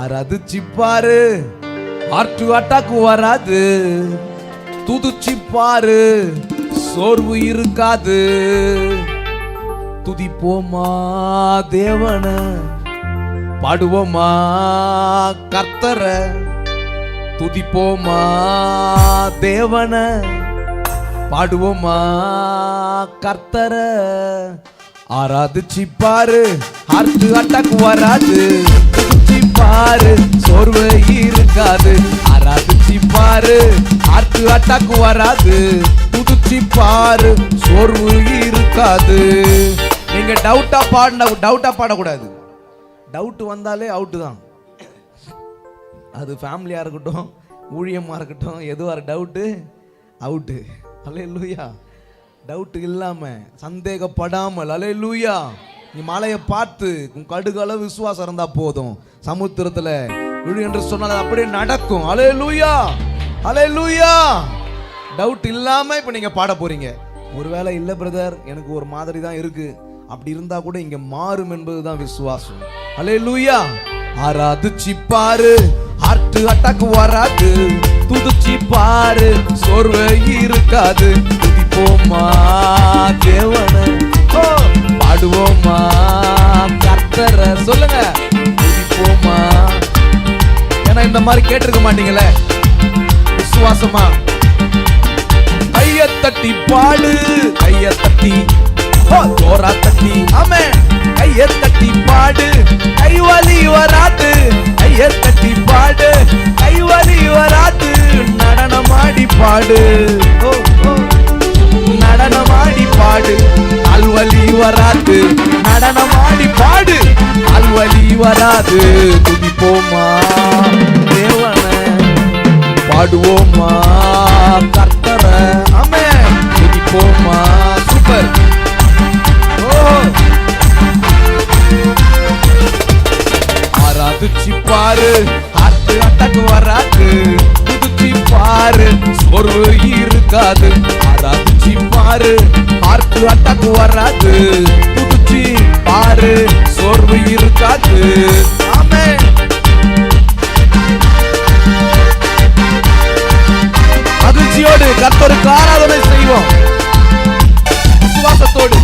ஆராதிச்சு பாரு heart attack வராது. துதிச்சு சோர்வு இருக்காது. துதிப்போமா தேவன? பாடுவோமா கர்த்தர? துதிப்போமா தேவன? பாடுவோமா கர்த்தர? ஆராதிச்சிப்பாரு. பாரு ஹார்ட் வராது. பாரு சோர்வு இருக்காது. அராதுச்சி பாரு ஆட்டு அட்டாக்கு வராது. புதுச்சி பாரு சோர்வு இருக்காது. நீங்க டவுட்டா பாடின டவுட்டா பாடக்கூடாது. டவுட் வந்தாலே அவுட்டு தான். அது ஃபேமிலியாக இருக்கட்டும் ஊழியமாக இருக்கட்டும் எதுவாக டவுட்டு அவுட்டு அலே லூயா டவுட்டு இல்லாமல் சந்தேகப்படாமல். அலே லூயா நீ மலையை பார்த்து உன் கடுகளவு விசுவாசம் இருந்தால் போதும். சமுத்திரத்தில் விழு என்று சொன்னால் அது அப்படியே நடக்கும். அலே லூயா அலே லூயா டவுட் இல்லாமல் இப்போ நீங்கள் பாட போறீங்க. ஒருவேளை இல்லை பிரதர் எனக்கு ஒரு மாதிரி தான் இருக்கு. அப்படி இருந்தா கூட இங்க மாறும் என்பதுதான் விசுவாசம். அலே லூயா ஆராதிச்சு பாரு. ஹார்ட் அட்டாக் வராது. துதிச்சி பாரு. சோர்வு இருக்காது. துதிப்போமா தேவன? ஓ, oh! பாடுவோமா? கர்த்தர சொல்லுங்க. துதிப்போமா ஏன்னா இந்த மாதிரி கேட்டிருக்க மாட்டீங்களே? விசுவாசமா? கைய தட்டி பாடு. கைய தட்டி. தோரா தட்டி. ஆமே கைய தட்டி பாடு. கை வலி வராது. கைய தட்டி பாடு. கைவலி வராது. நடனமாடி பாடு. அல்வலி வராது துதிப்போமா தேவனை பாடுவோமா? கர்த்தர அமே துதிப்போமா சூப்பர். ஓ. ஆராதிச்சு பாரு ஹார்ட் அட்டாக் வராது. துதிச்சு பாரு சோர்வு இருக்காது. ஆராதிச்சு பாரு ஹார்ட் அட்டாக் வராது. மகிழ்ச்சியோடு கர்த்தருக்கு ஆராதனை செய்வோம். விசுவாசத்தோடு.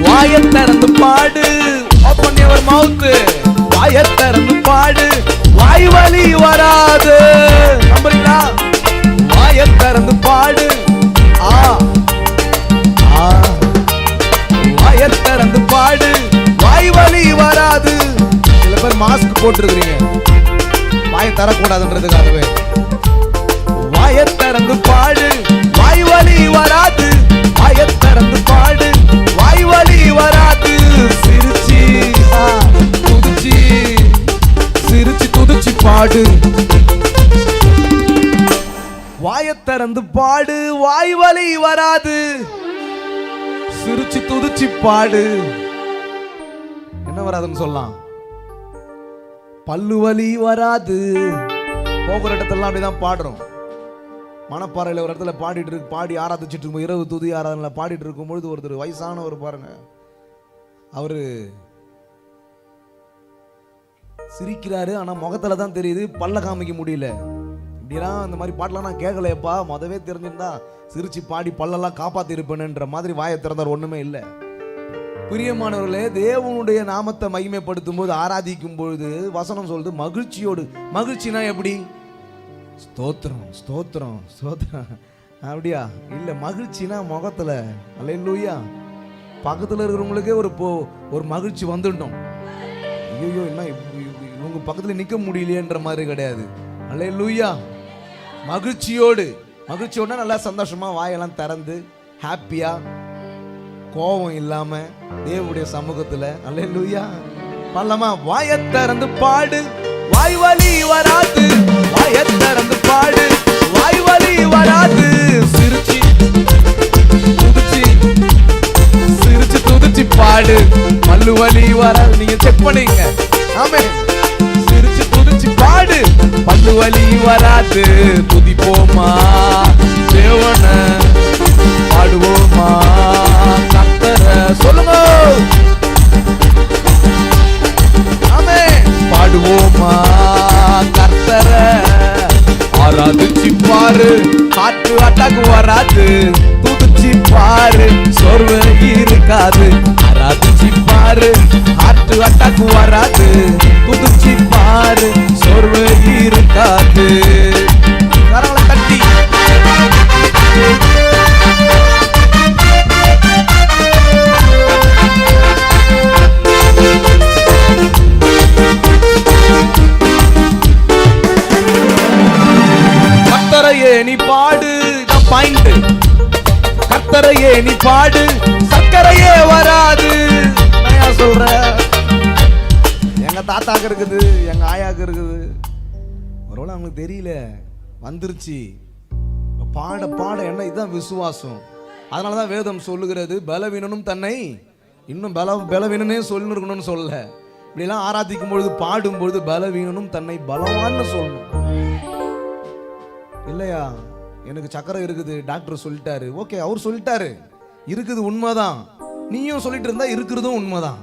வாயத் திறந்து பாடு. ஓப்பன் யுவர் மவுத் வாயத் திறந்து பாடு. வாய் வலி வராது. நம்புறீங்களா? வாயத் திறந்து பாடு. மாஸ்க் போட்டிருக்கிறீங்க. வாயை தரக்கூடாதுன்றதுக்காகவே. வாயை திறந்து பாடு. வாய் வலி வராது. வாயை திறந்து பாடு. வாய் வலி வராது. சிரிச்சி துதிச்சி சிரிச்சு துதிச்சு பாடு. வாயை திறந்து பாடு. வாய் வலி வராது. சிரிச்சு துதிச்சு பாடு. என்ன வராதுன்னு சொல்லலாம்? பல்லுவலி வராது. போகிற இடத்தெல்லாம் அப்படிதான் பாடுறோம். மணப்பாறையில் ஒரு இடத்துல பாடிட்டு இருக்கு பாடி ஆராதிச்சிட்டு இருக்கும் இரவு துதி ஆராதனில் பாடிட்டு இருக்கும்பொழுது ஒருத்தர் வயசானவர் பாருங்க. அவர் சிரிக்கிறாரு ஆனால் முகத்தில் தான் தெரியுது பல்ல காமிக்க முடியல. இப்படிலாம் இந்த மாதிரி பாட்டெலாம் நான் கேட்கலையப்பா மொதவே தெரிஞ்சிருந்தா சிரிச்சு பாடி பல்லெல்லாம் காப்பாற்றிருப்பேனுன்ற மாதிரி வாயை திறந்தார் ஒன்றுமே இல்லை. பிரியமானவர்களே தேவனுடைய நாமத்தை மகிமைப்படுத்தும் போது ஆராதிக்கும் பொழுது வசனம் சொல்லுது மகிழ்ச்சியோடு. மகிழ்ச்சினா எப்படி? ஸ்தோத்திரம் ஸ்தோத்திரம் ஸ்தோத்திரம். அப்படியா? இல்லை மகிழ்ச்சினா முகத்துல. அல்லையா பக்கத்தில் இருக்கிறவங்களுக்கே ஒரு போ ஒரு மகிழ்ச்சி வந்துட்டோம் ஐயோ என்ன இவ்- இவ்- இவங்க பக்கத்துல முடியலையேன்ற மாதிரி கிடையாது. அல்லையா மகிழ்ச்சியோடு. மகிழ்ச்சியோட நல்லா சந்தோஷமாக வாயெல்லாம் திறந்து ஹாப்பியாக கோபம் இல்லாம தேவனுடைய சமூகத்துல அல்லேலூயா பல்லமா வாயத் திறந்து பாடு. வாய் வலி வராது. வாயத் திறந்து பாடு. வாய் வலி வராது. சிரிச்சு துதிச்சு சிரிச்சு துதிச்சு பாடு. மல்லு வலி வராது. நீங்க செக் பண்ணீங்க ஆமே சிரிச்சு துதிச்சு பாடு. பல்லு வலி வராது. துதிப்போமா சோர்வு வராது. துதிச்சி பாரு சோர்வு இருக்காது. அராதிச்சி பாரு ஆட்டு அட்டாக்கு வராது. துதிச்சி பாரு சோர்வு இருக்காது. கத்தரையே நீ பாடு. சக்கரையே வராது. நான் எங்க தாத்தாக்கு இருக்குது எங்க ஆயாக்கு இருக்குது. ஒருவேளை அவங்களுக்கு தெரியல. வந்துருச்சு. பாட பாட என்ன இதுதான் விசுவாசம். அதனாலதான் வேதம் சொல்லுகிறது பலவீனனும் தன்னை இன்னும் பல பலவீனனே சொல்லணும் இருக்கணும்னு சொல்ல. இப்படிலாம் ஆராதிக்கும் பொழுது பாடும் பொழுது பலவீனனும் தன்னை பலவான்னு சொல்லணும் இல்லையா? எனக்கு சக்கரை இருக்குது டாக்டர் சொல்லிட்டாரு. ஓகே அவர் சொல்லிட்டாரு. இருக்குது உண்மைதான். நீயும் சொல்லிட்டு இருந்தா இருக்கிறதும் உண்மைதான்.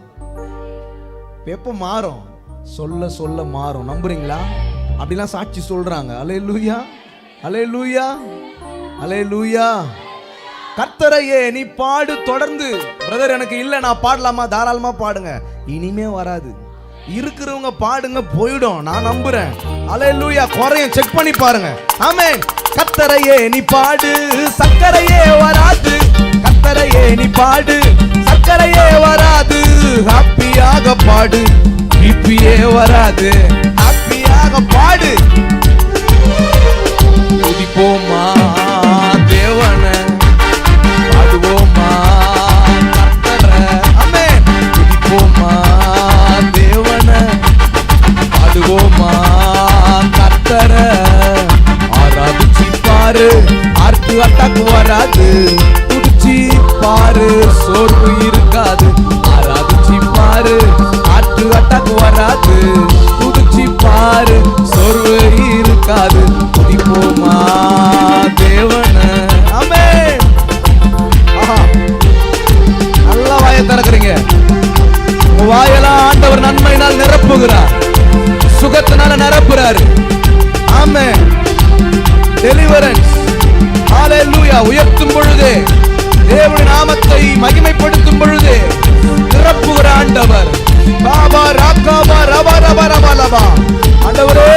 எப்போ மாறும். சொல்ல சொல்ல மாறும். நம்புறீங்களா? அப்படிலாம் சாட்சி சொல்றாங்க. அலே லூயா அலே லூயா அலே லூயா கர்த்தரையே நீ பாடு தொடர்ந்து. பிரதர் எனக்கு இல்லை. நான் பாடலாமா? தாராளமா பாடுங்க. இனிமே வராது. இருக்கிறவங்க பாடுங்க போயிடும். நான் நம்புறேன். அலையலூயா லூயா குறையும் செக் பண்ணி பாருங்க. ஆமே கத்தரையே நீ பாடு. சக்கரையே வராது. கத்தரையே நீ பாடு. சக்கரையே வராது. ஹாப்பியாக பாடு. பிபியே வராது. ஹாப்பியாக பாடு. துதிப்போமா அவர் நன்மையினால் நிரப்புகிறார். சுகத்தினால நிரப்புறாரு. ஆமே டெலிவரன்ஸ் ஹalleluya உயர்த்தும் பொழுது தேவனுடைய நாமத்தை மகிமைப்படுத்தும் பொழுது நிரப்புகிற ஆண்டவர். பாபா ராக்காபா ரபா ரபா ரபா லபா ஆண்டவரே